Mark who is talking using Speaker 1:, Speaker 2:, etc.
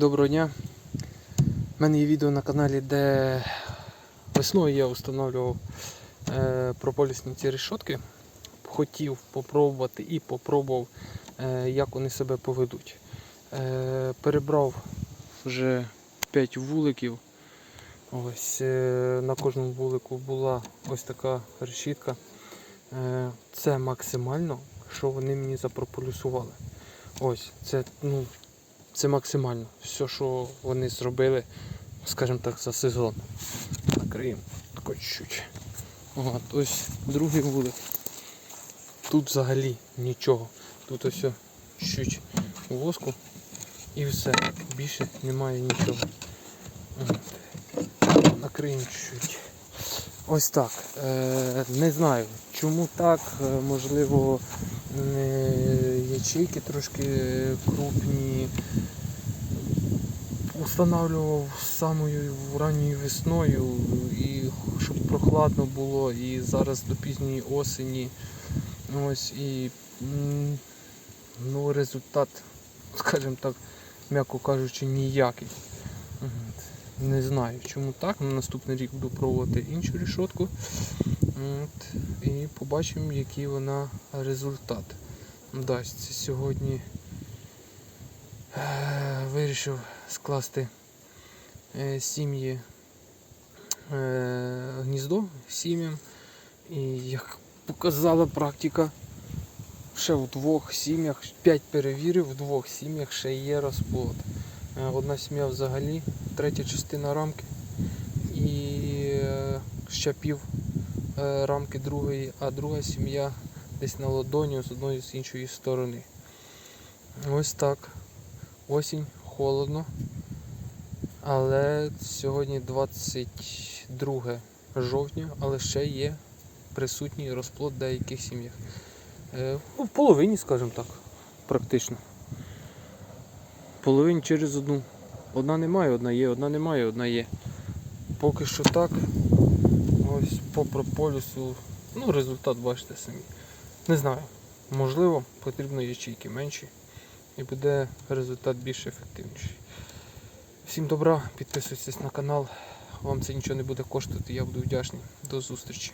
Speaker 1: Доброго дня. У мене є відео на каналі, де весною я встановлював е, прополісні ці решотки. Хотів попробувати і попробував, е, як вони себе поведуть. Е, перебрав вже 5 вуликів. Ось на кожному вулику була ось така решітка. Це максимально, що вони мені запрополюсували. Ось, це, ну, це максимально. Все, що вони зробили, скажімо так, за сезон. Накриємо тако чуть-чуть. От, ось другий вулик. Тут взагалі нічого. Тут ось чуть воску і все. Більше немає нічого. От. Накриємо чуть. Ось так. Е, не знаю, чому так. Е, можливо, ячейки трошки крупні. Устанавливав самою ранньою весною, і щоб прохладно було, і зараз до пізньої осені. Ось і ну, результат, скажімо так, м'яко кажучи, ніякий. Не знаю, чому так. На наступний рік буду пробувати іншу рішотку. От. І побачимо, який вона результат дасть. Сьогодні вирішив скласти е, сім'ї е, гніздо сім'ям. І як показала практика, ще в двох сім'ях, п'ять перевірив, в двох сім'ях ще є розплод. Е, Одна сім'я взагалі, третя частина рамки і ще пів рамки другої, а друга сім'я десь на ладоні з одної з іншої сторони. Ось так. Осінь, холодно. Але сьогодні 22 жовтня, але ще є присутній розплод в деяких сім'ях. Е, ну, в половині, скажімо так, практично. Половині через одну. Одна немає, одна є, одна немає, одна є. Поки що так. Ось по прополісу. Ну, результат бачите самі. Не знаю. Можливо, потрібно ячейки менші і буде результат більш ефективніший. Всім добра, підписуйтесь на канал. Вам це нічого не буде коштувати, я буду вдячний. До зустрічі.